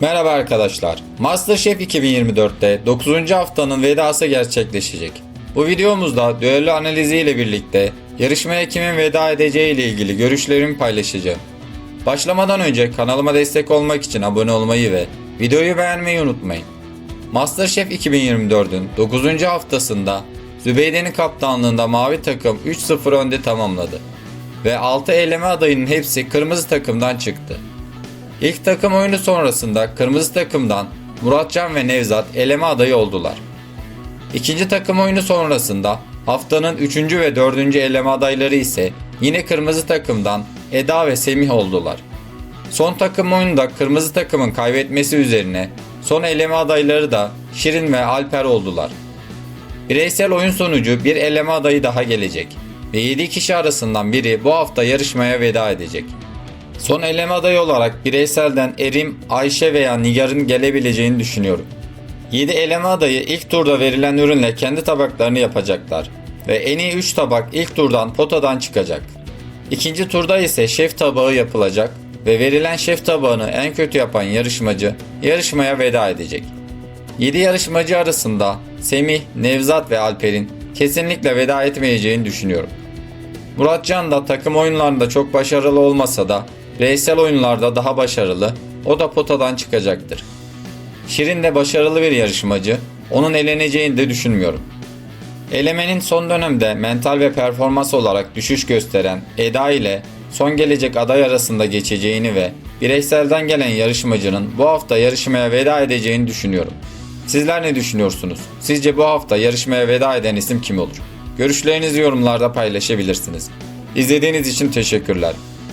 Merhaba arkadaşlar. MasterChef 2024'te 9. haftanın vedası gerçekleşecek. Bu videomuzda düello analizi ile birlikte yarışmaya kimin veda edeceği ile ilgili görüşlerimi paylaşacağım. Başlamadan önce kanalıma destek olmak için abone olmayı ve videoyu beğenmeyi unutmayın. MasterChef 2024'ün 9. haftasında Zübeyde'nin kaptanlığında mavi takım 3-0 önde tamamladı. Ve 6 eleme adayının hepsi kırmızı takımdan çıktı. İlk takım oyunu sonrasında kırmızı takımdan Muratcan ve Nevzat eleme adayı oldular. İkinci takım oyunu sonrasında haftanın 3. ve 4. eleme adayları ise yine kırmızı takımdan Eda ve Semih oldular. Son takım oyunda kırmızı takımın kaybetmesi üzerine son eleme adayları da Şirin ve Alper oldular. Bireysel oyun sonucu bir eleme adayı daha gelecek ve 7 kişi arasından biri bu hafta yarışmaya veda edecek. Son eleme adayı olarak bireyselden Erim, Ayşe veya Nigar'ın gelebileceğini düşünüyorum. 7 eleme adayı ilk turda verilen ürünle kendi tabaklarını yapacaklar ve en iyi 3 tabak ilk turdan potadan çıkacak. İkinci turda ise şef tabağı yapılacak ve verilen şef tabağını en kötü yapan yarışmacı yarışmaya veda edecek. 7 yarışmacı arasında Semih, Nevzat ve Alper'in kesinlikle veda etmeyeceğini düşünüyorum. Muratcan da takım oyunlarında çok başarılı olmasa da bireysel oyunlarda daha başarılı, o da potadan çıkacaktır. Şirin de başarılı bir yarışmacı, onun eleneceğini de düşünmüyorum. Elemenin son dönemde mental ve performans olarak düşüş gösteren Eda ile son gelecek aday arasında geçeceğini ve bireyselden gelen yarışmacının bu hafta yarışmaya veda edeceğini düşünüyorum. Sizler ne düşünüyorsunuz? Sizce bu hafta yarışmaya veda eden isim kim olur? Görüşlerinizi yorumlarda paylaşabilirsiniz. İzlediğiniz için teşekkürler.